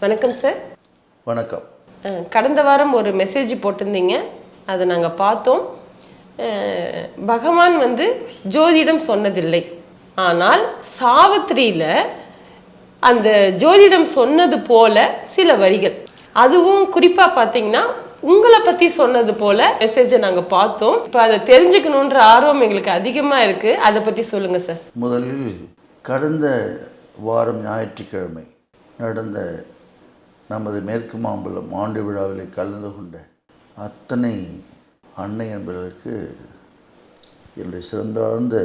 வணக்கம் சார் வணக்கம். கடந்த வாரம் ஒரு மெசேஜ் போட்டிருந்தீங்க. அதை நாங்கள் பார்த்தோம். பகவான் வந்து ஜோதிடம் சொன்னதில்லை. ஆனால் சாவித்திரியில் அந்த ஜோதிடம் சொன்னது போல சில வரிகள். அதுவும் குறிப்பாக பார்த்தீங்கன்னா உங்களை பற்றி சொன்னது போல மெசேஜை நாங்கள் பார்த்தோம். இப்போ அதை தெரிஞ்சுக்கணுன்ற ஆர்வம் எங்களுக்கு அதிகமாக இருக்குது அதை பற்றி சொல்லுங்கள் சார் முதலில் கடந்த வாரம் ஞாயிற்றுக்கிழமை நடந்த நமது மேற்கு மாம்பலம் ஆண்டு விழாவில் கலந்து கொண்ட அத்தனை அன்னை என்பதற்கு என்னுடைய சிறந்தார்ந்த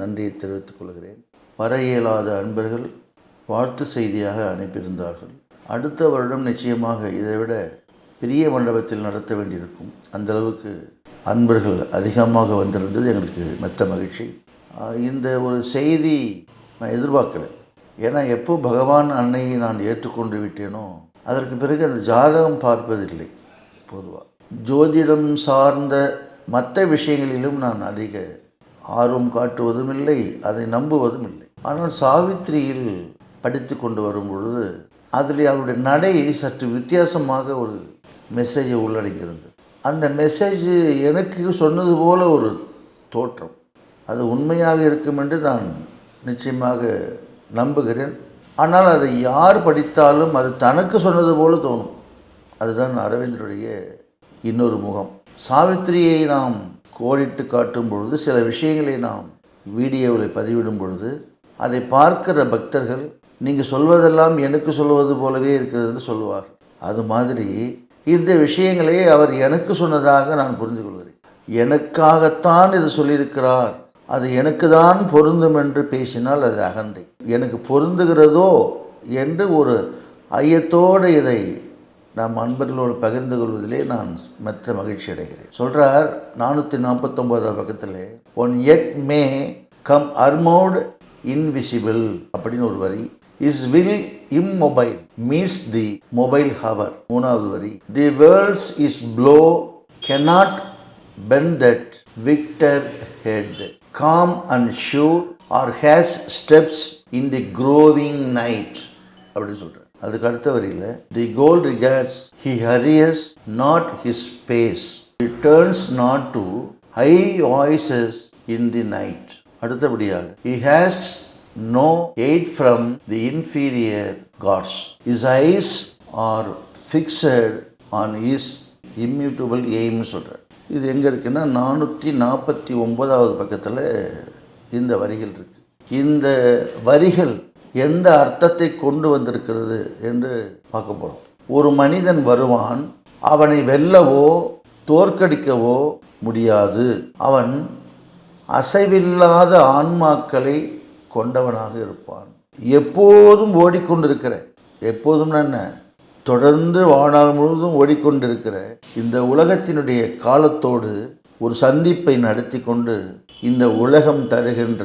நன்றியை தெரிவித்துக் கொள்கிறேன். வர இயலாத அன்பர்கள் வாழ்த்து செய்தியாக அனுப்பியிருந்தார்கள். அடுத்த வருடம் நிச்சயமாக இதைவிட பெரிய மண்டபத்தில் நடத்த வேண்டியிருக்கும். அந்த அளவுக்கு அன்பர்கள் அதிகமாக வந்திருந்தது எங்களுக்கு மெத்த மகிழ்ச்சி. இந்த ஒரு செய்தி நான் எதிர்பார்க்கல. ஏன்னா எப்போ பகவான் அன்னையை நான் ஏற்றுக்கொண்டு விட்டேனோ அதற்கு பிறகு அந்த ஜாதகம் பார்ப்பதில்லை பொதுவாக ஜோதிடம் சார்ந்த மற்ற விஷயங்களிலும் நான் அதிக ஆர்வம் காட்டுவதும் இல்லை அதை நம்புவதும் இல்லை ஆனால் சாவித்திரியில் படித்து கொண்டு வரும் பொழுது அதில் அவருடைய நடை சற்று வித்தியாசமாக ஒரு மெசேஜை உள்ளடங்கியிருந்தது அந்த மெசேஜ் எனக்கு சொன்னது போல ஒரு தோற்றம். அது உண்மையாக இருக்கும் என்று நான் நிச்சயமாக நம்புகிறேன். ஆனால் அதை யார் படித்தாலும் அது தனக்கு சொன்னது போல தோணும். அதுதான் அரவிந்தருடைய இன்னொரு முகம். சாவித்திரியை நாம் கோடிட்டு காட்டும் பொழுது சில விஷயங்களை நாம் வீடியோவில் பதிவிடும் பொழுது அதை பார்க்கிற பக்தர்கள் நீங்கள் சொல்வதெல்லாம் எனக்கு சொல்வது போலவே இருக்கிறதுன்னு சொல்லுவார். அது மாதிரி இந்த விஷயங்களை அவர் எனக்கு சொன்னதாக நான் புரிந்து கொள்கிறேன் எனக்காகத்தான் இது சொல்லியிருக்கிறார். அது எனக்கு தான் பொருந்தும் என்று பேசினால் அது அகந்தை. எனக்கு பொருந்துகிறதோ என்று ஒரு ஐயத்தோடு இதை நம் அன்பர்களோடு பகிர்ந்து கொள்வதிலே நான் மெத்த மகிழ்ச்சி அடைகிறேன். சொல்கிறார் நானூற்றி நாற்பத்தொம்போதாவது பக்கத்தில் one it may come armoured invisible அப்படின்னு ஒரு வரி. His will immobile means the mobile hour மூணாவது வரி. The world's is blow cannot bend that victor head calm and sure are his steps in the growing night அப்படின்னு சொல்கிறார் அதுக்கு அடுத்த வரியில் the goal recedes he hurries not his pace turns not to high voices in the night அடுத்தபடியாக he has no aid from the inferior gods his eyes are fixed on his immutable எய்ம்னு சொல்கிறார் இது எங்கே இருக்குன்னா நானூற்றி நாற்பத்தி ஒன்பதாவது பக்கத்தில் இந்த வரிகள் இருக்குது இந்த வரிகள் எந்த அர்த்தத்தை கொண்டு வந்திருக்கிறது என்று பார்க்க போகிறோம் ஒரு மனிதன் வருவான் அவனை வெல்லவோ தோற்கடிக்கவோ முடியாது. அவன் அசைவில்லாத ஆன்மாக்களை கொண்டவனாக இருப்பான். எப்போதும் ஓடிக்கொண்டிருக்கிற எப்போதும் என்ன? தொடர்ந்து வாழ்நாள் முழுவதும் ஓடிக்கொண்டிருக்கிற இந்த உலகத்தினுடைய காலத்தோடு ஒரு சந்திப்பை நடத்தி கொண்டு இந்த உலகம் தருகின்ற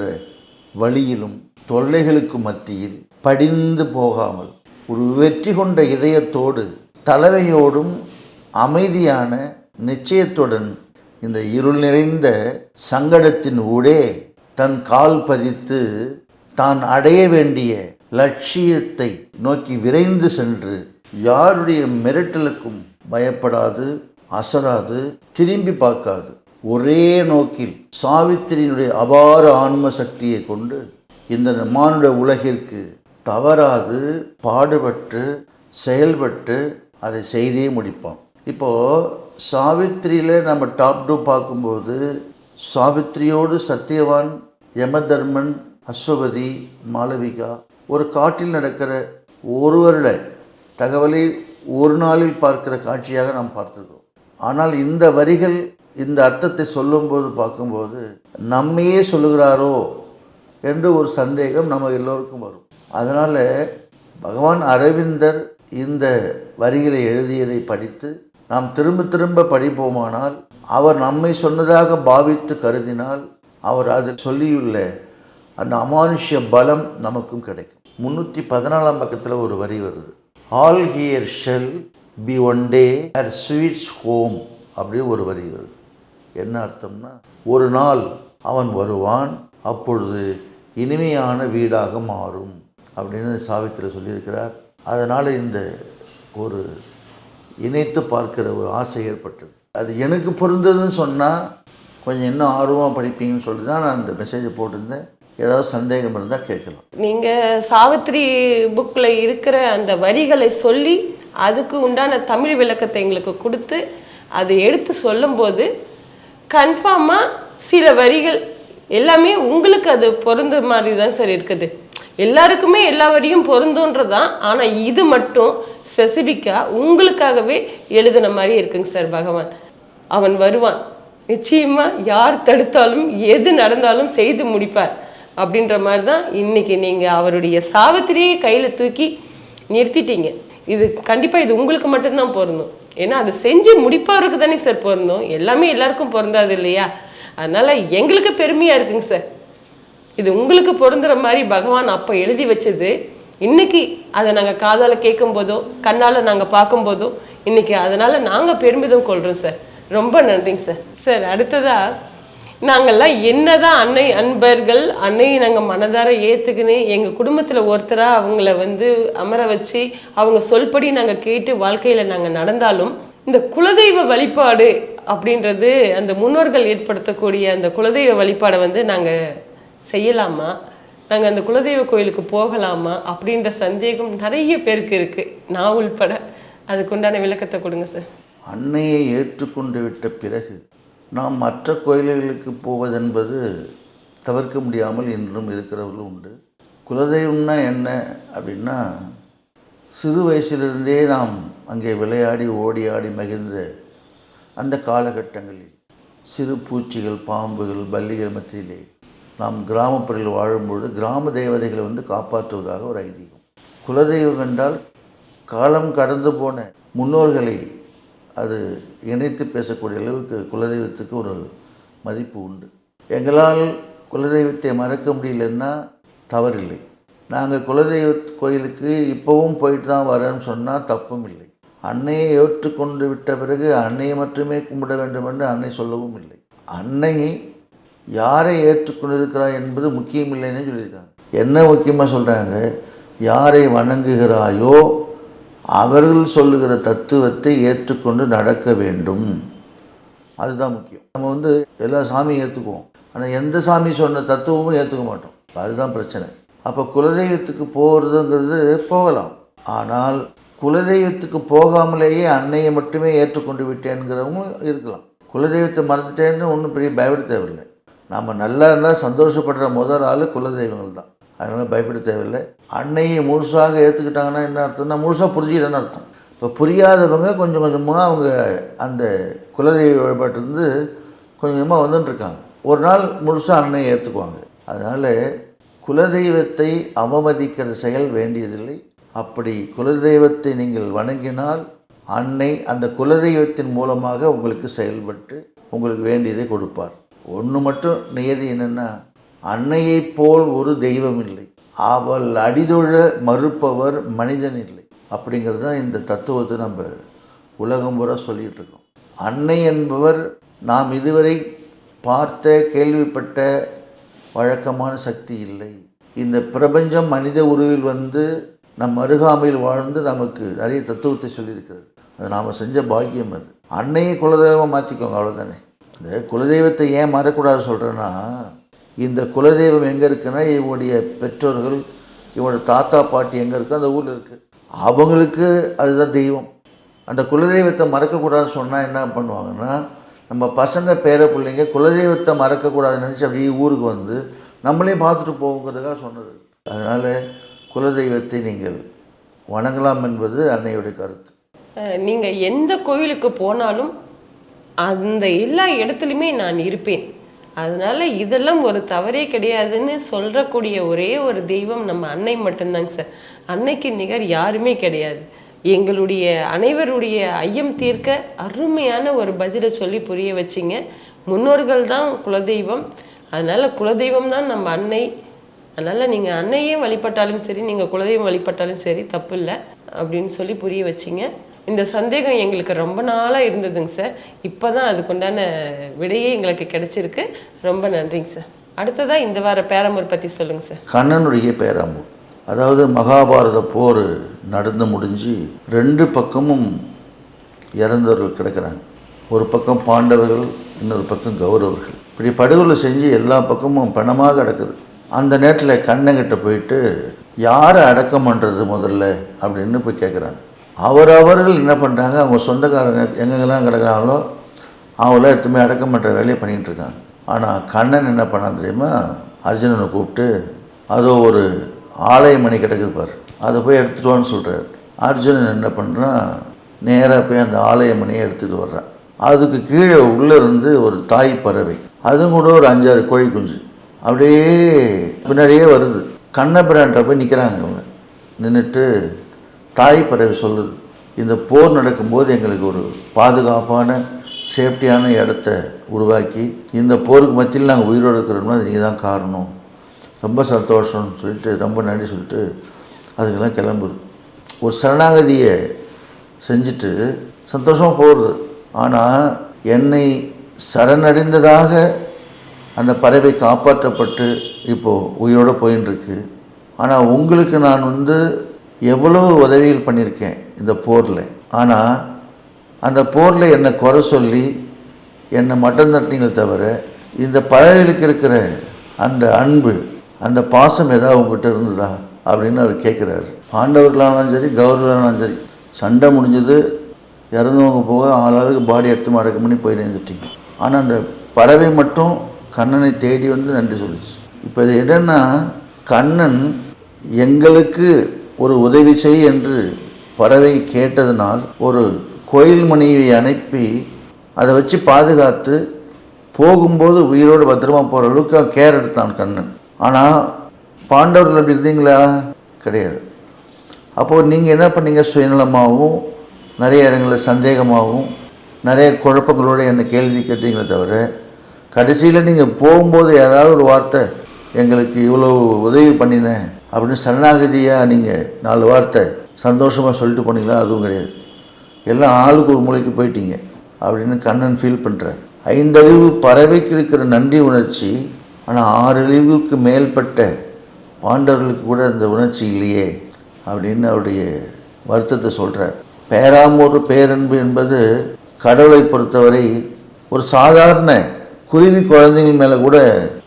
வழியிலும் தொல்லைகளுக்கு மத்தியில் படிந்து போகாமல் ஒரு வெற்றி கொண்ட இதயத்தோடு தலைமையோடும் அமைதியான நிச்சயத்துடன் இந்த இருள் நிறைந்த சங்கடத்தின் ஊடே தன் கால் பதித்து தான் அடைய வேண்டிய லட்சியத்தை நோக்கி விரைந்து சென்று யாருடைய மிரட்டலுக்கும் பயப்படாது அசராது திரும்பி பார்க்காது. ஒரே நோக்கில் சாவித்திரியினுடைய அபார ஆன்ம சக்தியை கொண்டு இந்த மானுட உலகிற்கு தவறாது பாடுபட்டு செயல்பட்டு அதை செய்தே முடிப்பான். இப்போது சாவித்திரியில் நம்ம டாப் டூ பார்க்கும்போது சாவித்திரியோடு சத்தியவான் யமதர்மன் அஸ்வபதி மாளவிகா ஒரு காட்டில் நடக்கிற ஒரு வருட தகவலை ஒரு நாளில் பார்க்கிற காட்சியாக நாம் பார்த்துருக்கோம் ஆனால் இந்த வரிகள் இந்த அர்த்தத்தை சொல்லும்போது பார்க்கும்போது நம்மையே சொல்லுகிறாரோ என்று ஒரு சந்தேகம் நம்ம எல்லோருக்கும் வரும். அதனால் பகவான் அரவிந்தர் இந்த வரிகளை எழுதியதை படித்து நாம் திரும்ப திரும்ப படிப்போமானால் அவர் நம்மை சொன்னதாக பாவித்து கருதினால் அவர் அதில் சொல்லியுள்ள அந்த அமானுஷ்ய பலம் நமக்கும் கிடைக்கும். முந்நூற்றி பதினாலாம் பக்கத்தில் ஒரு வரி வருது. All here shall be one day her sweets home அப்படி ஒரு வரி வருது. என்ன அர்த்தம்னா ஒரு நாள் அவன் வருவான் அப்பொழுது இனிமையான வீடாக மாறும் அப்படின்னு சாவித்திரி சொல்லியிருக்கிறார். அதனால் இந்த ஒரு இணைத்து பார்க்கிற ஒரு ஆசை ஏற்பட்டது. அது எனக்கு பொருந்ததுன்னு சொன்னால் கொஞ்சம் இன்னும் ஆர்வமாக படிப்பீங்கன்னு சொல்லி தான் நான் அந்த மெசேஜை போட்டிருந்தேன். ஏதாவது சந்தேகம் இருந்தால் கேட்கலாம். நீங்கள் சாவித்திரி புக்கில் இருக்கிற அந்த வரிகளை சொல்லி அதுக்கு உண்டான தமிழ் விளக்கத்தை எங்களுக்கு கொடுத்து அதை எடுத்து சொல்லும்போது கன்ஃபார்மாக சில வரிகள் எல்லாமே உங்களுக்கு அது பொருந்த மாதிரி தான் சார் இருக்குது. எல்லாருக்குமே எல்லா வரியும் பொருந்துன்றதான் ஆனால் இது மட்டும் ஸ்பெசிஃபிக்காக உங்களுக்காகவே எழுதின மாதிரி இருக்குங்க சார் பகவான். அவன் வருவான். நிச்சயமாக யார் தடுத்தாலும் எது நடந்தாலும் செய்து முடிப்பார். அப்படின்ற மாதிரி தான் இன்னைக்கு நீங்கள் அவருடைய சாவித்திரியை கையில் தூக்கி நிறுத்திட்டீங்க. இது கண்டிப்பாக இது உங்களுக்கு மட்டும்தான் பொருந்தும். ஏன்னா அது செஞ்சு முடிப்பவருக்கு தானே சார் பொருந்தும். எல்லாமே எல்லாருக்கும் பொருந்தாது இல்லையா? அதனால எங்களுக்கு பெருமையா இருக்குங்க சார். இது உங்களுக்கு பொருந்துற மாதிரி பகவான் அப்போ எழுதி வச்சது. இன்னைக்கு அதை நாங்கள் காதால் கேட்கும் போதோ கண்ணால் நாங்கள் பார்க்கும்போதோ இன்னைக்கு அதனால நாங்கள் பெருமிதம் கொள்கிறோம் சார். ரொம்ப நன்றிங்க சார். சார் அடுத்ததா நாங்கள்லாம் என்னதான் அன்னை அன்பர்கள் அன்னையை நாங்கள் மனதார ஏற்றுக்குன்னு எங்கள் குடும்பத்தில் ஒருத்தராக அவங்கள வந்து அமர வச்சு அவங்க சொல்படி நாங்கள் கேட்டு வாழ்க்கையில் நாங்கள் நடந்தாலும் இந்த குலதெய்வ வழிபாடு அப்படின்றது அந்த முன்னோர்கள் ஏற்படுத்தக்கூடிய அந்த குலதெய்வ வழிபாடை வந்து நாங்கள் செய்யலாமா? நாங்கள் அந்த குலதெய்வ கோயிலுக்கு போகலாமா? அப்படின்ற சந்தேகம் நிறைய பேருக்கு இருக்குது நான் உள்பட. அதுக்குண்டான விளக்கத்தை கொடுங்க சார். அன்னையை ஏற்றுக்கொண்டு விட்ட பிறகு நாம் மற்ற கோயில்களுக்கு போவதென்பது தவிர்க்க முடியாமல் இன்றும் இருக்கிறவர்களும் உண்டு. குலதெய்வம்னா என்ன அப்படின்னா சிறு வயசிலிருந்தே நாம் அங்கே விளையாடி ஓடி ஆடி மகிழ்ந்த அந்த காலகட்டங்களில் சிறு பூச்சிகள் பாம்புகள் பல்லிகள் மத்தியிலே நாம் கிராமப்புறையில் வாழும்பொழுது கிராம தேவதைகளை வந்து காப்பாற்றுவதாக ஒரு ஐதீகம். குலதெய்வம் என்றால் காலம் கடந்து போன முன்னோர்களை அது இணைத்து பேசக்கூடிய அளவுக்கு குலதெய்வத்துக்கு ஒரு மதிப்பு உண்டு. எங்களால் குலதெய்வத்தை மறக்க முடியலன்னா தவறில்லை. நாங்கள் குலதெய்வ கோயிலுக்கு இப்போவும் போயிட்டு தான் வரேன்னு சொன்னால் தப்பும் இல்லை. அன்னையை ஏற்றுக்கொண்டு விட்ட பிறகு அன்னையை மட்டுமே கும்பிட வேண்டும் என்று அன்னை சொல்லவும் இல்லை. அன்னை யாரை ஏற்றுக்கொண்டிருக்கிறாய் என்பது முக்கியம் இல்லைன்னு சொல்லியிருக்காங்க. என்ன முக்கியமாக சொல்கிறாங்க யாரை வணங்குகிறாயோ அவர்கள் சொல்லுகிற தத்துவத்தை ஏற்றுக்கொண்டு நடக்க வேண்டும். அதுதான் முக்கியம். நம்ம வந்து எல்லா சாமியும் ஏற்றுக்குவோம் ஆனால் எந்த சாமி சொன்ன தத்துவமும் ஏற்றுக்க மாட்டோம். அதுதான் பிரச்சனை. அப்போ குலதெய்வத்துக்கு போகிறதுங்கிறது போகலாம். ஆனால் குலதெய்வத்துக்கு போகாமலேயே அன்னையை மட்டுமே ஏற்றுக்கொண்டு விட்டேங்கிறவங்க இருக்கலாம். குலதெய்வத்தை மறந்துட்டேன்னு ஒன்றும் பெரிய பயப்பட தேவையில்லை. நாம் நல்லா இருந்தால் சந்தோஷப்படுற முதல் ஆள் குலதெய்வங்கள் தான். அதனால் பயப்பட தேவையில்லை. அன்னையை முழுசாக ஏற்றுக்கிட்டாங்கன்னா என்ன அர்த்தம்னா முழுசாக புரிஞ்சுக்கிறேன்னு அர்த்தம். இப்போ புரியாதவங்க கொஞ்சம் கொஞ்சமாக அவங்க அந்த குலதெய்வ வழிபாட்டிலேருந்து கொஞ்சம் கொஞ்சமாக வந்துட்டு இருக்காங்க. ஒரு நாள் முழுசாக அன்னையை ஏற்றுக்குவாங்க அதனால் குலதெய்வத்தை அவமதிக்கிற செயல் வேண்டியதில்லை. அப்படி குலதெய்வத்தை நீங்கள் வணங்கினால் அன்னை அந்த குலதெய்வத்தின் மூலமாக உங்களுக்கு செயல்பட்டு உங்களுக்கு வேண்டியதை கொடுப்பார். ஒன்று மட்டும் நியதி என்னென்னா அன்னையைப் போல் ஒரு தெய்வம் இல்லை அவள் அடிதொழ மறுப்பவர் மனிதன் இல்லை. அப்படிங்கிறது தான் இந்த தத்துவத்தை நம்ம உலகம் பூரா சொல்லிகிட்டு இருக்கோம். அன்னை என்பவர் நாம் இதுவரை பார்த்த கேள்விப்பட்ட வழக்கமான சக்தி இல்லை. இந்த பிரபஞ்சம் மனித உருவில் வந்து நம் அருகாமையில் வாழ்ந்து நமக்கு நிறைய தத்துவத்தை சொல்லியிருக்கிறது. அது நாம் செஞ்ச பாக்கியம் அது. அன்னையை குலதெய்வம் மாற்றிக்கோங்க அவ்வளோதானே இந்த குலதெய்வத்தை ஏன் மறக்கூடாது சொல்கிறேன்னா இந்த குலதெய்வம் எங்கே இருக்குன்னா இவனுடைய பெற்றோர்கள் இவனோட தாத்தா பாட்டி எங்கே இருக்கோ அந்த ஊரில் இருக்குது அவங்களுக்கு அதுதான் தெய்வம். அந்த குலதெய்வத்தை மறக்கக்கூடாதுன்னு சொன்னால் என்ன பண்ணுவாங்கன்னா நம்ம பசங்க பேர பிள்ளைங்க குலதெய்வத்தை மறக்கக்கூடாதுன்னு நினச்சி அப்படியே ஊருக்கு வந்து நம்மளையும் பார்த்துட்டு போகுங்கிறதுக்காக சொன்னது. அதனால் குலதெய்வத்தை நீங்கள் வணங்கலாம் என்பது அன்னையுடைய கருத்து. நீங்கள் எந்த கோயிலுக்கு போனாலும் அந்த எல்லா இடத்துலையுமே நான் இருப்பேன். அதனால இதெல்லாம் ஒரு தவறே கிடையாதுன்னு சொல்கிறக்கூடிய ஒரே ஒரு தெய்வம் நம்ம அன்னை மட்டும்தாங்க சார். அன்னைக்கு நிகர் யாருமே கிடையாது. எங்களுடைய அனைவருடைய ஐயம் தீர்க்க அருமையான ஒரு பதிலை சொல்லி புரிய வச்சிங்க. முன்னோர்கள் தான் குலதெய்வம். அதனால குலதெய்வம் தான் நம்ம அன்னை. அதனால நீங்கள் அன்னையே வழிபட்டாலும் சரி நீங்கள் குலதெய்வம் வழிபட்டாலும் சரி தப்பு இல்லை. அப்படின்னு சொல்லி புரிய வச்சிங்க. இந்த சந்தேகம் எங்களுக்கு ரொம்ப நாளாக இருந்ததுங்க சார். இப்போ தான் அதுக்குண்டான விடையே எங்களுக்கு கிடைச்சிருக்கு. ரொம்ப நன்றிங்க சார். அடுத்ததாக இந்த வார பேரம்பூர் பற்றி சொல்லுங்கள் சார். கண்ணனுடைய பேராம்பூர் அதாவது மகாபாரத போர் நடந்து முடிஞ்சு ரெண்டு பக்கமும் இறந்தவர்கள் கிடக்கிறாங்க. ஒரு பக்கம் பாண்டவர்கள் இன்னொரு பக்கம் கௌரவர்கள். இப்படி படுகொலை செஞ்சு எல்லா பக்கமும் பணமாக கிடக்குது. அந்த நேரத்தில் கண்ணங்கிட்ட போயிட்டு யாரை அடக்கம் பண்ணுறது முதல்ல? அப்படின்னு போய் கேட்குறாங்க அவரவர்கள் என்ன பண்ணுறாங்க அவங்க சொந்தக்காரங்க எங்கெங்கெல்லாம் கிடக்குறாங்களோ அவங்கள எடுத்துமே அடக்கம் பண்ணுற வேலையை பண்ணிகிட்டு இருக்காங்க. ஆனால் கண்ணன் என்ன பண்ணான் தெரியுமா? அர்ஜுனனை கூப்பிட்டு அதோ ஒரு ஆலய மணி கிடக்குது அதை போய் எடுத்துட்டோன்னு சொல்கிறார் அர்ஜுனன் என்ன பண்ணுறான் நேராக போய் அந்த ஆலய மணியை எடுத்துகிட்டு வர்றான். அதுக்கு கீழே உள்ளே இருந்து ஒரு தாய் பறவை. அதுவும் கூட ஒரு அஞ்சாறு கோழி குஞ்சு. அப்படியே பின்னாடியே வருது. கண்ணபிரான்ட்ட போய் நிற்கிறாங்க அவங்க நின்றுட்டு தாய் பறவை சொல்லுது. இந்த போர் நடக்கும்போது எங்களுக்கு ஒரு பாதுகாப்பான சேஃப்டியான இடத்த உருவாக்கி இந்த போருக்கு மத்தியில் நாங்கள் உயிரோடு இருக்கிறோம்னா நீங்கள் தான் காரணம். ரொம்ப சந்தோஷம்னு சொல்லிட்டு ரொம்ப நன்றி சொல்லிட்டு அதுக்கெல்லாம் கிளம்புது. ஒரு சரணாகதியை செஞ்சுட்டு சந்தோஷமாக போகிறது ஆனால் என்னை சரணடைந்ததாக அந்த பறவை காப்பாற்றப்பட்டு இப்போது உயிரோடு போயின்னு இருக்கு ஆனால் உங்களுக்கு நான் வந்து எவ்வளவு உதவிகள் பண்ணியிருக்கேன் இந்த போரில். ஆனால் அந்த போரில் என்னை குறை சொல்லி என்னை மட்டம் தட்டினீங்களே தவிர இந்த பறவைகளுக்கு இருக்கிற அந்த அன்பு அந்த பாசம் ஏதாவது உங்ககிட்ட இருந்ததா? அப்படின்னு அவர் கேட்குறாரு. பாண்டவர்களானாலும் சரி கௌரவர்களானாலும் சரி சண்டை முடிஞ்சது இறந்தவங்க போக ஆளாளுக்கு பாடி எடுத்து அடக்கம் பண்ணி போய் நின்றுட்டீங்க ஆனால் அந்த பறவை மட்டும் கண்ணனை தேடி வந்து நன்றி சொல்லிச்சு. இப்போ இது என்னென்னா கண்ணன் எங்களுக்கு ஒரு உதவி செய் என்று பறவை கேட்டதனால் ஒரு கோயில் மணியை அனுப்பி அதை வச்சு பாதுகாத்து போகும்போது உயிரோடு பத்திரமா போகிற அளவுக்கு கேர் எடுத்தான் கண்ணன். ஆனால் பாண்டவர்கள் அப்படி இருந்தீங்களா? கிடையாது. அப்போது நீங்கள் என்ன பண்ணீங்க? சுயநலமாகவும் நிறைய இடங்களில் சந்தேகமாகவும் நிறைய குழப்பங்களோட என்னை கேள்வி கேட்டீங்களே தவிர கடைசியில் நீங்கள் போகும்போது ஏதாவது ஒரு வார்த்தை எங்களுக்கு இவ்வளோ உதவி பண்ணினேன் அப்படின்னு சரணாகதியாக நீங்கள் நாலு வார்த்தை சந்தோஷமாக சொல்லிட்டு போனீங்களா? அதுவும் கிடையாது. எல்லாம் ஆளுக்கு ஒரு மூளைக்கு போயிட்டீங்க. அப்படின்னு கண்ணன் ஃபீல் பண்ணுறார் ஐந்தறிவு பறவைக்கு இருக்கிற நன்றி உணர்ச்சி ஆனால் ஆறறிவுக்கு மேல்பட்ட பாண்டவர்களுக்கு கூட அந்த உணர்ச்சி இல்லையே அப்படின்னு அவருடைய வருத்தத்தை சொல்கிறார் பேராமூர் பேரன்பு என்பது கடவுளை பொறுத்தவரை ஒரு சாதாரண குருவி குழந்தைகள் மேலே கூட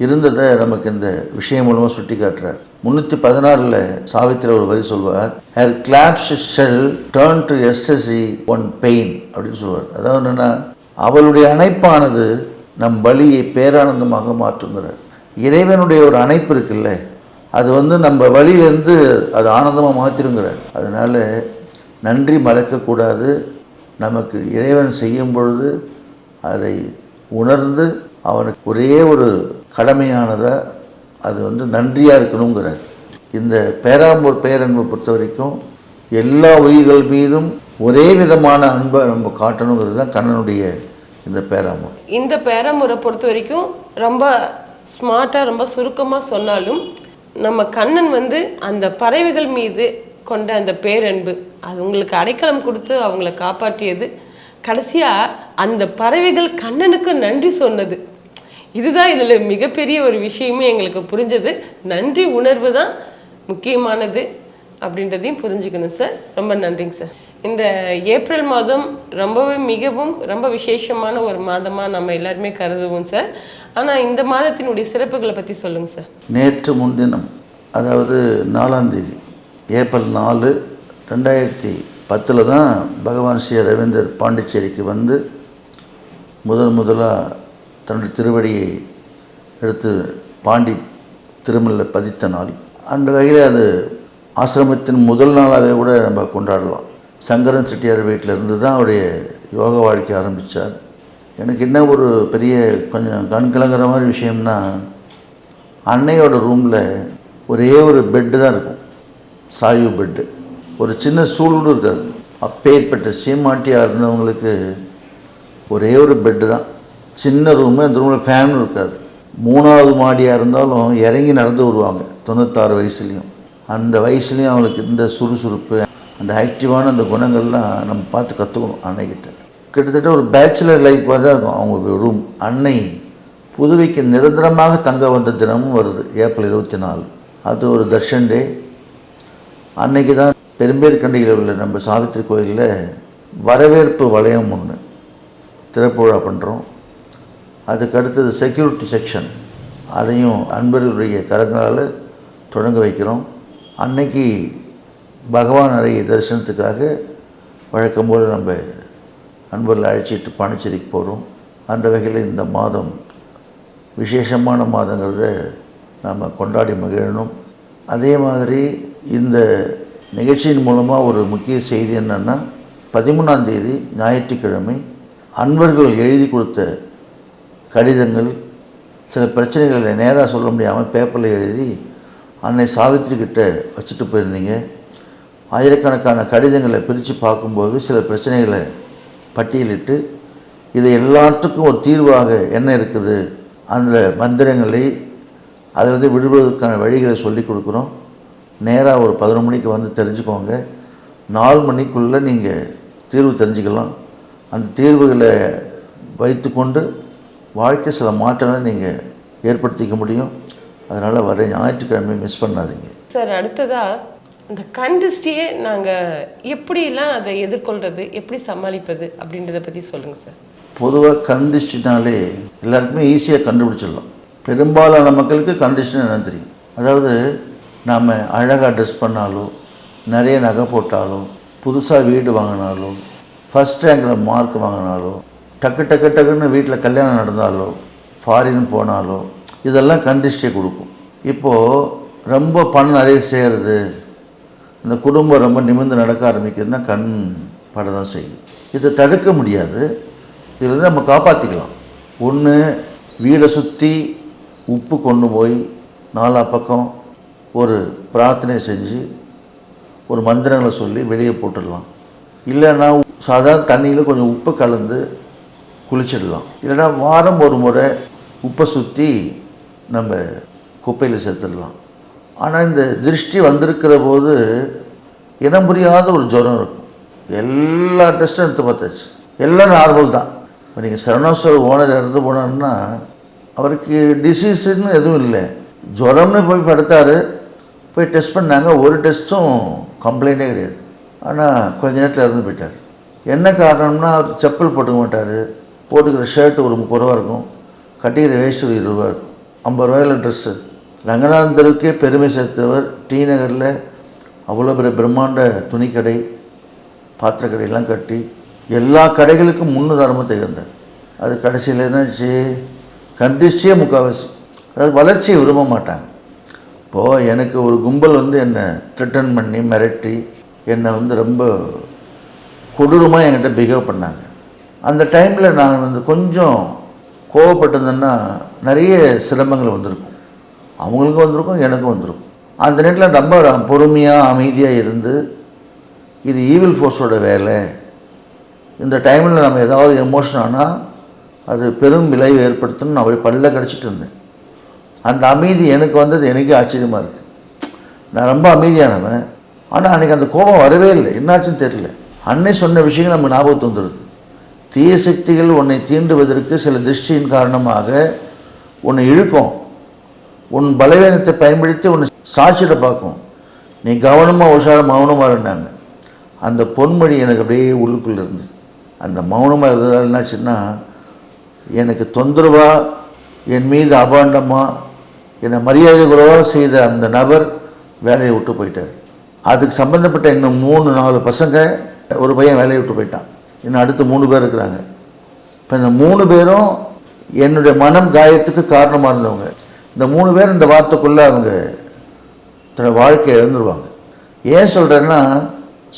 இருந்ததை நமக்கு இந்த விஷயம் மூலமாக சுட்டி காட்டுறார் முந்நூற்றி பதினாறில் சாவித்திரி ஒரு வரி சொல்வார் her clasps shall turn to ecstasy our pain அப்படின்னு சொல்வார். அதாவது என்னென்னா அவளுடைய அணைப்பானது நம் வழியை பேரானந்தமாக மாற்றுங்கிறார். இறைவனுடைய ஒரு அணைப்பு இருக்குல்ல அது வந்து நம்ம வழியிலேருந்து அது ஆனந்தமாக மாற்றிருங்கிறார் அதனால் நன்றி மறக்கக்கூடாது. நமக்கு இறைவன் செய்யும் பொழுது அதை உணர்ந்து அவனுக்கு ஒரே ஒரு கடமையானதை அது வந்து நன்றியாக இருக்கணுங்கிறார். இந்த பேராம்பூர் பேரன்பை பொறுத்த வரைக்கும் எல்லா உயிர்கள் மீதும் ஒரே விதமான அன்பை நம்ம காட்டணுங்கிறது தான் கண்ணனுடைய இந்த பேராம்பூர். இந்த பேராமூரை பொறுத்த வரைக்கும் ரொம்ப ஸ்மார்ட்டாக ரொம்ப சுருக்கமாக சொன்னாலும் நம்ம கண்ணன் வந்து அந்த பறவைகள் மீது கொண்ட அந்த பேரன்பு அது உங்களுக்கு அடைக்கலம் கொடுத்து அவங்கள காப்பாற்றியது. கடைசியாக அந்த பறவைகள் கண்ணனுக்கு நன்றி சொன்னது. இதுதான் இதில் மிகப்பெரிய ஒரு விஷயமே எங்களுக்கு புரிஞ்சது. நன்றி உணர்வு தான் முக்கியமானது அப்படின்றதையும் புரிஞ்சுக்கணும் சார். ரொம்ப நன்றிங்க சார். இந்த ஏப்ரல் மாதம் ரொம்பவே மிகவும் ரொம்ப விசேஷமான ஒரு மாதமாக நம்ம எல்லாருமே கருதுவோம் சார். ஆனால் இந்த மாதத்தினுடைய சிறப்புகளை பற்றி சொல்லுங்கள் சார். நேற்று முன்தினம் அதாவது நாலாந்தேதி ஏப்ரல் நாலு ரெண்டாயிரத்தி பத்தில் தான் பகவான் ஸ்ரீ ரவீந்தர் பாண்டிச்சேரிக்கு வந்து முதல் முதலாக தன்னுடைய திருவடியை எடுத்து பாண்டி திருமலில் பதித்த நாள். அந்த வகையில் அது ஆசிரமத்தின் முதல் நாளாகவே கூட நம்ம கொண்டாடலாம். சங்கரன் செட்டியார் வீட்டில் இருந்து தான் அவருடைய யோக வாழ்க்கை ஆரம்பித்தார் எனக்கு என்ன ஒரு பெரிய கொஞ்சம் கண் கலங்குற மாதிரி விஷயம்னா அன்னையோட ரூமில் ஒரே ஒரு பெட்டு தான் இருக்கும். சாயு பெட்டு ஒரு சின்ன சூழலும் இருக்காது. அப்பேற்பட்ட சீமாட்டியாக இருந்தவங்களுக்கு ஒரே ஒரு பெட்டு தான். சின்ன ரூமு அந்த ரூமில் ஃபேனும் இருக்காது. மூணாவது மாடியாக இருந்தாலும் இறங்கி நடந்து வருவாங்க தொண்ணூத்தாறு வயசுலேயும். அந்த வயசுலேயும் அவங்களுக்கு இந்த சுறுசுறுப்பு அந்த ஆக்டிவான அந்த குணங்கள்லாம் நம்ம பார்த்து கற்றுக்கணும் அன்னைக்கிட்ட. கிட்டத்தட்ட ஒரு பேச்சுலர் லைஃப் மாதிரி தான் இருக்கும் அவங்க ரூம் அன்னை புதுவைக்கு நிரந்தரமாக தங்க வந்த தினமும் வருது ஏப்ரல் இருபத்தி நாலு அது ஒரு தர்ஷன் டே. அன்னைக்கு தான் பெரும்பேற்கண்டியில் உள்ள நம்ம சாவித்திரி கோயிலில் வரவேற்பு வளையம் ஒன்று திறப்பு விழா பண்ணுறோம் அதுக்கு அடுத்தது செக்யூரிட்டி செக்ஷன் அதையும் அன்பர்களுடைய கரங்களால் தொடங்க வைக்கிறோம். அன்னைக்கு பகவான் அறை தரிசனத்துக்காக வழக்கம் போல் நம்ம அன்பர்களை அழைச்சிட்டு பாண்டிச்சேரிக்கு போகிறோம் அந்த வகையில் இந்த மாதம் விசேஷமான மாதங்கிறத நாம் கொண்டாடி மகிழணும். அதே மாதிரி இந்த நிகழ்ச்சியின் மூலமாக ஒரு முக்கிய செய்தி என்னென்னா பதிமூணாம் தேதி ஞாயிற்றுக்கிழமை அன்பர்கள் எழுதி கொடுத்த கடிதங்கள் சில பிரச்சனைகளை நேராக சொல்ல முடியாமல் பேப்பரில் எழுதி அன்னை சாவித்திரி கிட்ட வச்சுட்டு போயிருந்தீங்க. ஆயிரக்கணக்கான கடிதங்களை பிரித்து பார்க்கும்போது சில பிரச்சனைகளை பட்டியலிட்டு இது எல்லாத்துக்கும் ஒரு தீர்வாக என்ன இருக்குது? அந்த மந்திரங்களை அதிலிருந்து விடுபடுவதற்கான வழிகளை சொல்லி கொடுக்குறோம். நேராக ஒரு பதினொரு மணிக்கு வந்து தெரிஞ்சுக்கோங்க. நாலு மணிக்குள்ளே நீங்கள் தீர்வு தெரிஞ்சுக்கலாம். அந்த தீர்வுகளை வைத்துக்கொண்டு வாழ்க்கை சில மாற்றங்களை நீங்கள் ஏற்படுத்திக்க முடியும். அதனால் வர ஞாயிற்றுக்கிழமை மிஸ் பண்ணாதீங்க. சார் அடுத்ததா இந்த கண்டிஸ்டியே நாங்கள் எப்படிலாம் அதை எதிர்கொள்றது எப்படி சமாளிப்பது அப்படின்றத பற்றி சொல்லுங்கள் சார். பொதுவாக கண்டிஷ்டினாலே எல்லாருக்குமே ஈஸியாக கண்டுபிடிச்சிடலாம். பெரும்பாலான மக்களுக்கு கண்டிஷன் என்னன்னு தெரியும். அதாவது நாம் அழகாக ட்ரெஸ் பண்ணாலோ நிறைய நகை போட்டாலோ புதுசாக வீடு வாங்கினாலோ ஃபஸ்ட் ரேங்கில் மார்க் வாங்கினாலோ டக்கு டக்கு டக்குன்னு வீட்டில் கல்யாணம் நடந்தாலோ ஃபாரின் போனாலோ இதெல்லாம் கண்டிஷ்டியை கொடுக்கும். இப்போது ரொம்ப பணம் நிறைய சேருது. இந்த குடும்பம் ரொம்ப நிமிர்ந்து நடக்க ஆரம்பிக்குதுன்னா கண் பட தான் செய்யும். இதை தடுக்க முடியாது. இதில் நம்ம காப்பாற்றிக்கலாம் ஒன்று வீடை சுற்றி உப்பு கொண்டு போய் நாலா பக்கம் ஒரு பிரார்த்தனை செஞ்சு ஒரு மந்திரங்களை சொல்லி வெளியே போட்டுடலாம். இல்லைன்னா சாதாரண தண்ணியில் கொஞ்சம் உப்பு கலந்து குளிச்சிடலாம். இல்லைன்னா வாரம் ஒரு முறை உப்பை சுற்றி நம்ம குப்பையில் சேர்த்துடலாம் ஆனால் இந்த திருஷ்டி வந்திருக்கிற போது இனம் புரியாத ஒரு ஜுரம் இருக்கும். எல்லா டெஸ்ட்டும் எடுத்து பார்த்தாச்சு. எல்லாம் நார்மல் தான். இப்போ நீங்கள் சரணோஸ்வர் ஓனர் இறந்து போனார்னா அவருக்கு டிசீஸுன்னு எதுவும் இல்லை. ஜுரம்னு போய் படுத்தார். போய் டெஸ்ட் பண்ணாங்க. ஒரு டெஸ்ட்டும் கம்ப்ளைண்ட்டே கிடையாது. ஆனால் கொஞ்ச நேரத்தில் இறந்து போயிட்டார். என்ன காரணம்னா அவர் செப்பல் போட்டுக்க மாட்டார். போட்டுக்கிற ஷர்ட் ஒரு முப்பது ரூபா இருக்கும். கட்டிக்கிற வேஸ்ட் ஒரு இருபது ரூபா இருக்கும். ஐம்பது ரூபாயில் ட்ரெஸ்ஸு ரங்கநாதன் தெருவுக்கே பெருமை சேர்த்தவர் டி நகரில் அவ்வளோ பெரிய பிரம்மாண்ட துணிக்கடை பாத்திர கடையெல்லாம் கட்டி எல்லா கடைகளுக்கும் முன்னுதாரணமாக திகழ்ந்தார். அது கடைசியில் என்னாச்சு கண்டிச்சியே முக்கால்வாசி அதாவது வளர்ச்சியை விரும்ப மாட்டாங்க. இப்போது எனக்கு ஒரு கும்பல் வந்து என்னை த்ரிட்டன் பண்ணி மிரட்டி என்னை வந்து ரொம்ப கொடூரமாக என்கிட்ட பிஹேவ் பண்ணாங்க. அந்த டைமில் நான் வந்து கொஞ்சம் கோவப்பட்டிருந்தேன்னா நிறைய சிரமங்கள் வந்திருக்கும். அவங்களுக்கும் வந்திருக்கும் எனக்கும் வந்திருக்கும். அந்த நேரத்தில் ரொம்ப பொறுமையாக அமைதியாக இருந்து இது ஈவில் ஃபோர்ஸோட வேலை. இந்த டைமில் நம்ம ஏதாவது எமோஷன் ஆனால் அது பெரும் விளைவு ஏற்படுத்தணும்னு நான் அப்படியே பல்ல கிடச்சிட்டு இருந்தேன். அந்த அமைதி எனக்கு வந்தது எனக்கே ஆச்சரியமாக இருக்குது நான் ரொம்ப அமைதியானவன். ஆனால் அன்றைக்கி அந்த கோபம் வரவே இல்லை. என்னாச்சுன்னு தெரியல. அன்னை சொன்ன விஷயங்கள் நமக்கு ஞாபகத்து வந்துடுது. தீய சக்திகள் உன்னை தீண்டுவதற்கு சில திருஷ்டியின் காரணமாக உன்னை இழுக்கும். உன் பலவீனத்தை பயன்படுத்தி உன்னை சாட்சியிட பார்க்கும். நீ கவனமாக உஷாரம் மௌனமாக இருந்தாங்க. அந்த பொன்மொழி எனக்கு அப்படியே உள்ளுக்குள்ளே இருந்தது. அந்த மௌனமாக இருந்ததால் என்னாச்சுன்னா எனக்கு தொந்தரவாக என் மீது அபாண்டமாக என்னை மரியாதை குறைவாக செய்த அந்த நபர் வேலையை விட்டு போயிட்டார். அதுக்கு சம்மந்தப்பட்ட இன்னும் மூணு நாலு பசங்க ஒரு பையன் வேலையை விட்டு போயிட்டான். இன்னும் அடுத்து மூணு பேர் இருக்கிறாங்க. இப்போ இந்த மூணு பேரும் என்னுடைய மனம் காயத்துக்கு காரணமாக இருந்தவங்க. இந்த மூணு பேர் இந்த வார்த்தைக்குள்ளே அவங்க தன்னோட வாழ்க்கையை இழந்துருவாங்க. ஏன் சொல்கிறேன்னா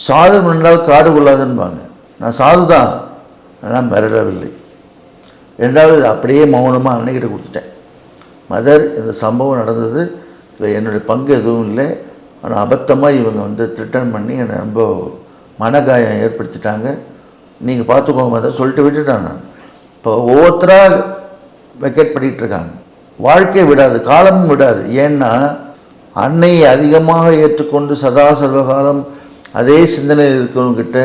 சாது நின்றால் காடு கொள்ளாதுன்பாங்க. நான் சாது தான் ஆனால் மிரளவில்லை ரெண்டாவது அப்படியே மௌனமாக அன்னைக்கிட்ட கொடுத்துட்டேன். மதர் இந்த சம்பவம் நடந்தது. இதில் என்னுடைய பங்கு எதுவும் இல்லை. ஆனால் அபத்தமாக இவங்க வந்து ரிட்டர்ன் பண்ணி என்னை ரொம்ப மனகாயம் ஏற்படுத்திட்டாங்க. நீங்கள் பார்த்துக்கோங்க மதர் சொல்லிட்டு விட்டுட்டேன் நான். இப்போ ஒவ்வொருத்தராக வெக்கேட் பண்ணிகிட்டு இருக்காங்க. வாழ்க்கையை விடாது காலமும் விடாது. ஏன்னா அன்னையை அதிகமாக ஏற்றுக்கொண்டு சதா சர்வகாலம் அதே சிந்தனையில் இருக்கிறவங்கிட்ட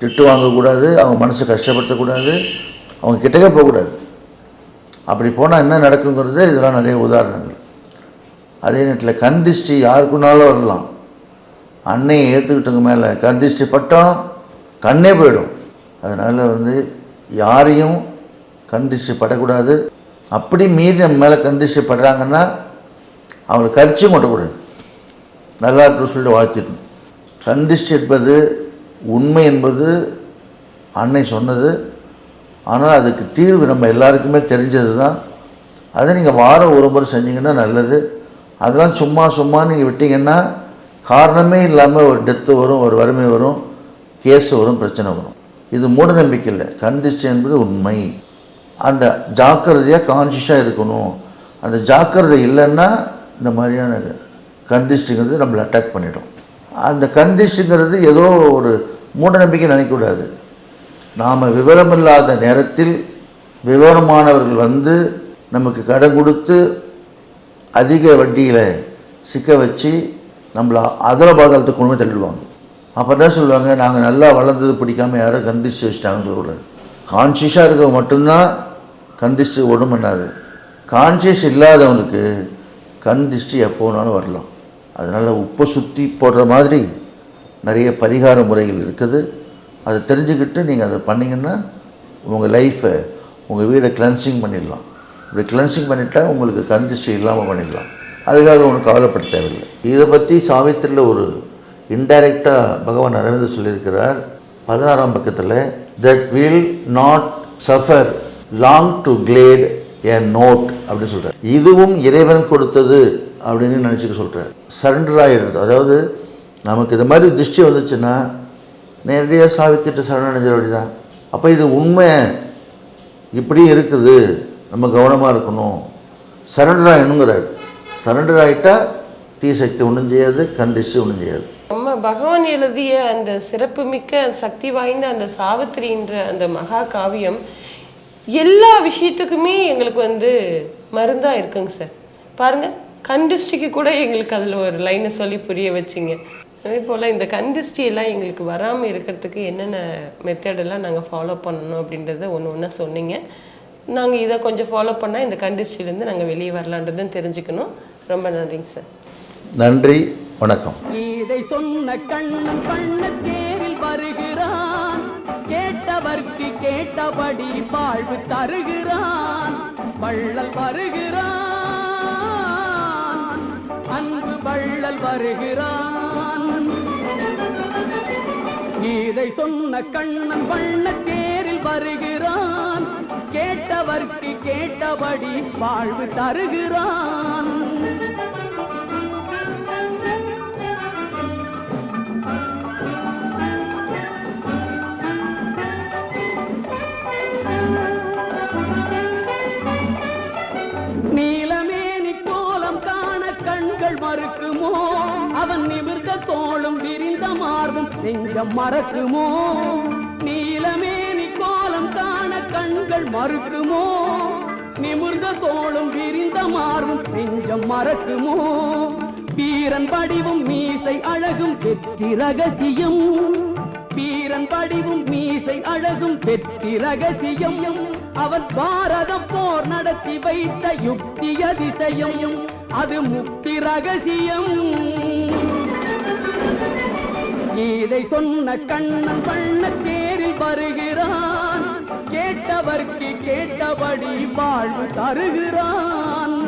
திட்டு வாங்கக்கூடாது அவங்க மனசை கஷ்டப்படுத்தக்கூடாது அவங்க கிட்டக்கே போகக்கூடாது. அப்படி போனால் என்ன நடக்குங்கிறது இதெல்லாம் நிறைய உதாரணங்கள். அதே நேரத்தில் கந்திஷ்டி யாருக்குனாலும் வரலாம். அன்னையை ஏற்றுக்கிட்டவங்க மேலே கந்திஷ்டி பட்டம் கண்ணே போயிடும். அதனால் வந்து யாரையும் கண்டிச்சு படக்கூடாது அப்படி மீறி நம்ம மேலே கண்டிச்சு படுறாங்கன்னா அவங்களை கரிச்சும் கொட்டக்கூடாது. நல்லா இருக்குன்னு சொல்லிட்டு வாழ்த்திடணும். கண்டிச்சு என்பது உண்மை என்பது அன்னை சொன்னது. ஆனால் அதுக்கு தீர்வு நம்ம எல்லாருக்குமே தெரிஞ்சது தான். அதை நீங்கள் வாரம் ஒரு முறை செஞ்சீங்கன்னா நல்லது. அதெல்லாம் சும்மா சும்மா நீங்கள் விட்டீங்கன்னா காரணமே இல்லாமல் ஒரு டெத்து வரும் ஒரு வறுமை வரும். கேஸ் வரும் பிரச்சனை வரும். இது மூட நம்பிக்கை இல்லை. கண்டிச்சு என்பது உண்மை. அந்த ஜாக்கிரதையாக கான்ஷியஸாக இருக்கணும். அந்த ஜாக்கிரதை இல்லைன்னா இந்த மாதிரியான கந்திஷ்டிங்கிறது நம்மளை அட்டாக் பண்ணிடும். அந்த கந்திஷ்டிங்கிறது ஏதோ ஒரு மூட நம்பிக்கை நினைக்கக்கூடாது. நாம் விவரமில்லாத நேரத்தில் விவரமானவர்கள் வந்து நமக்கு கடன் கொடுத்து அதிக வட்டியில் சிக்க வச்சு நம்மளை அதர பாதாளத்துக்கு கொண்டு தள்ளிடுவாங்க. அப்போ என்ன சொல்லுவாங்க? நாங்கள் நல்லா வளர்ந்தது பிடிக்காம யாரும் கந்திச்சு வச்சிட்டாங்கன்னு சொல்லக்கூடாது கான்ஷியஸாக இருக்கவங்க மட்டும்தான் கந்திச்சு ஒன்றும் பண்ணாது. கான்சியஸ் இல்லாதவனுக்கு கண் திஷ்டி எப்போ வேணாலும் வரலாம். அதனால் உப்பை சுற்றி போடுற மாதிரி நிறைய பரிகார முறைகள் இருக்குது. அதை தெரிஞ்சுக்கிட்டு நீங்கள் அதை பண்ணிங்கன்னா உங்கள் லைஃப்பை உங்கள் வீடை கிளென்சிங் பண்ணிடலாம். இப்படி கிளென்சிங் பண்ணிட்டா உங்களுக்கு கண் திஷ்டி இல்லாமல் பண்ணிடலாம். அதுக்காக ஒன்றும் கவலைப்பட தேவையில்லை. இதை பற்றி சாவித்திரியில் ஒரு இன்டைரக்டாக பகவான் அரவிந்தர் சொல்லியிருக்கிறார் பதினாறாம் பக்கத்தில் that will not suffer long to glad a note அப்படின்னு சொல்கிறார் இதுவும் இறைவன் கொடுத்தது அப்படின்னு நினச்சிக்க சொல்கிறார் சரண்டர் ஆகிடுறது அதாவது நமக்கு இது மாதிரி திருஷ்டி வந்துச்சுன்னா நேரடியாக சாவித்திட்டு சரணடைஞ்சிட வேண்டியதான் அப்போ இது உண்மை. இப்படி இருக்குது. நம்ம கவனமாக இருக்கணும். சரண்டர் ஆகணுங்கிறார் சரண்டர் ஆகிட்டால் தீ சக்தி ஒன்றும் செய்யாது கண்டிச்சு ஒன்றும் செய்யாது. பகவான் எழுதிய அந்த சிறப்புமிக்க சக்தி வாய்ந்த அந்த சாவித்திரின்ற அந்த மகா காவியம் எல்லா விஷயத்துக்குமே எங்களுக்கு வந்து மருந்தா இருக்குங்க சார். பாருங்க கண்டிஷ்டிக்கு கூட எங்களுக்கு அதில் ஒரு லைனை சொல்லி புரிய வச்சிங்க. அதே போல் இந்த கண்டிஷ்டி எல்லாம் எங்களுக்கு வராமல் இருக்கிறதுக்கு என்னென்ன மெத்தடெல்லாம் நாங்கள் ஃபாலோ பண்ணணும் அப்படின்றத ஒன்று ஒன்றா சொன்னீங்க. நாங்கள் இதை கொஞ்சம் ஃபாலோ பண்ணால் இந்த கண்டிஷ்டிலேருந்து நாங்கள் வெளியே வரலான்றதும் தெரிஞ்சுக்கணும். ரொம்ப நன்றிங்க சார். நன்றி. வணக்கம். இதை சொன்ன கண்ணன் பண்ண தேரில் வருகிறான். கேட்டவர்க்கு கேட்டபடி வாழ்வு தருகிறான். வள்ளல் வருகிறான். அன்பு வள்ளல் வருகிறான். இதை சொன்ன கண்ணன் வண்ண தேரில் வருகிறான். கேட்டவர்க்கு கேட்டபடி வாழ்வு தருகிறான். நீலமேனி கோலம் காண கண்கள் மறுக்குமோ? அவன் நிமிர்ந்த தோளும் விரிந்த மார்பும் நெஞ்சம் மறக்குமோ? நீலமேனி கோலம் காண கண்கள் மறுக்குமோ? நிமிர்ந்த தோளும் விரிந்த மார்பும் நெஞ்சம் மறக்குமோ? வீரன் படிவும் மீசை அழகும் வெற்றி ரகசியம் வீரன் படிவும் மீசை அழகும் வெற்றி ரகசியம் அவன் பாரதம் போர் நடத்தி வைத்த யுக்தி அதிசயம் அது முக்தி ரகசியம். இதை சொன்ன கண்ணன் பண்ண தேரில் வருகிறான் கேட்டவர்க்கு கேட்டபடி வாழ்வு தருகிறான்.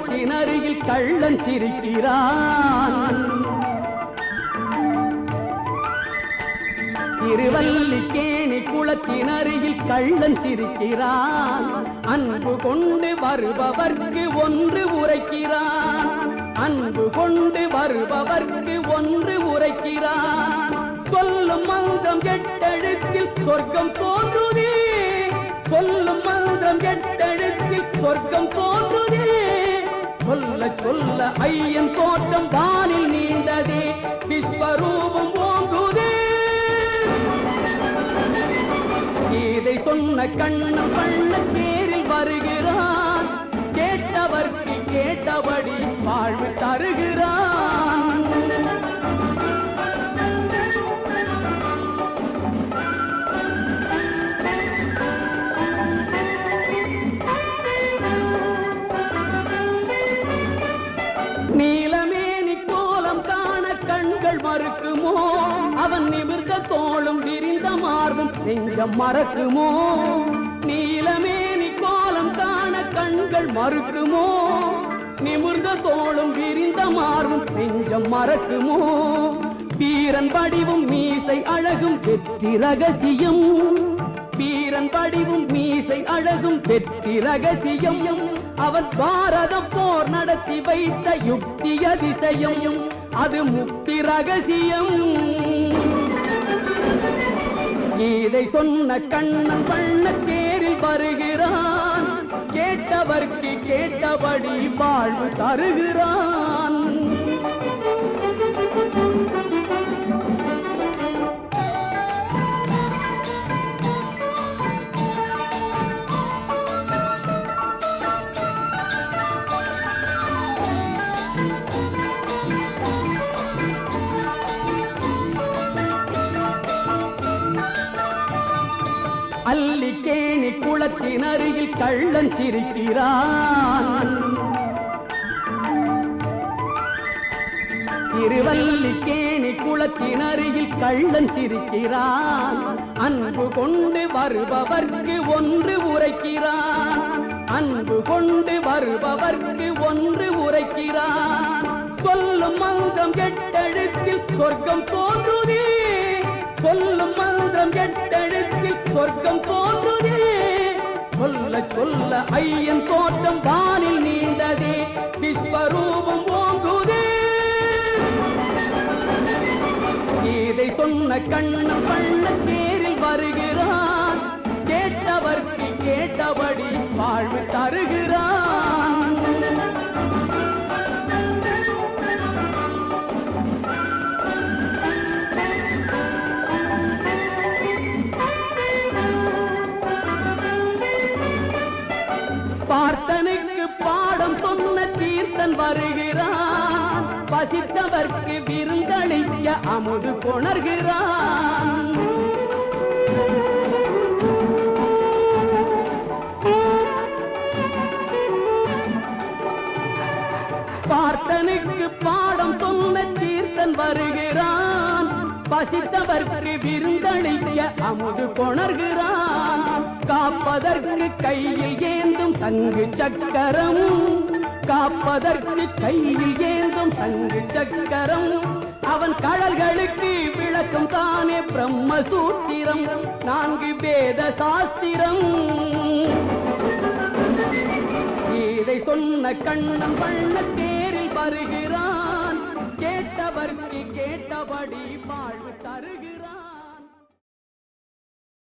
குளத்தின் அருகில் கள்ளன் சிரிக்கிறான். திருவல்லிக்கேணி குளத்தின் அருகில் கள்ளன் சிரிக்கிறான். அன்பு கொண்டு வருபவர்க்கு ஒன்று உரைக்கிறான். அன்பு கொண்டு வருபவர்க்கு ஒன்று உரைக்கிறான். சொல்லும் மந்திரம் எட்டெழுத்தில் சொர்க்கம் தோன்றுதே. சொல்லும் மந்திரம் எட்டெழுத்தில் சொர்க்கம் தோன்றுதே. சொல்ல சொல்ல ஐயன் தோற்றம் வானில் நீண்டதே. விஸ்வரூபம் ஓங்குதே. இதை சொன்ன கண்ணம் பண்ண தேரில் வருகிறான். கேட்டவர்க்கு கேட்டபடி வாழ்வு தருகிறான். நிமிர்ந்த தோளும் விரிந்த மார்பும் நெஞ்சம் மறக்குமோ? நீலமேனி கோலம் காண கண்கள் மறுக்குமோ? நிமிர்ந்த தோளும் விரிந்த மார்பும் நெஞ்சம் மறக்குமோ? பீரன் படிவும் மீசை அழகும் வெற்றி ரகசியம் வீரன் படிவும் மீசை அழகும் வெற்றி ரகசியம் அவன் பாரத போர் நடத்தி வைத்த யுக்தி அதிசயம். அது முக்தி ரகசியம். கீதை சொன்ன கண்ணன் பண்ண தேரில் வருகிறான். கேட்டவர்க்கு கேட்டபடி வாழ்வு தருகிறான். குளத்தின் அருகில் கள்ளன் சிரிக்கிறான். திருவல்லிக்கேணி குளத்தின் அருகில் கள்ளன் சிரிக்கிறான். அன்பு கொண்டு வருபவர்க்கு ஒன்று உரைக்கிறான். அன்பு கொண்டு வருபவர்க்கு ஒன்று உரைக்கிறான். சொல்லும் மந்திரம் எட்டெழுத்தில் சொர்க்கம் தோன்றுதே. சொல்லும் மந்திரம் எட்டெழுத்தில் சொர்க்கம் தோன்றுதே. சொல்ல ஐயன் தோட்டம் வானில் நீண்டதே. விஸ்வரூபம் ஓங்குதே. இதை சொன்ன கண்ணன் பண்ண தேரில் வருகிறான். கேட்டவர்க்கு கேட்டபடி வாழ்வு தருகிறான். தீர்த்தன் வருகிறான். பசித்தவர்க்கு விருந்தளிக்க அமுது கொணர்கிறான் பார்த்தனுக்கு பாடம் சொன்ன தீர்த்தன் வருகிறான். பசித்தவர்க்கு விருந்தளிக்க அமுது கொணர்கிறான் காப்பதற்கு கையில் ஏந்தும் சங்கு சக்கரம். காப்பதற்கு கையில் ஏந்தும் சங்கு சக்கரம். அவன் கடல்களுக்கு விளக்கம் தானே பிரம்மசூத்திரம். நான்கு வேத சாஸ்திரம். இதை சொன்ன கண்ணன் பண்ண தேரில் வருகிறான். கேட்டவர்க்கு கேட்டபடி வாழ்வு தருகிறான்.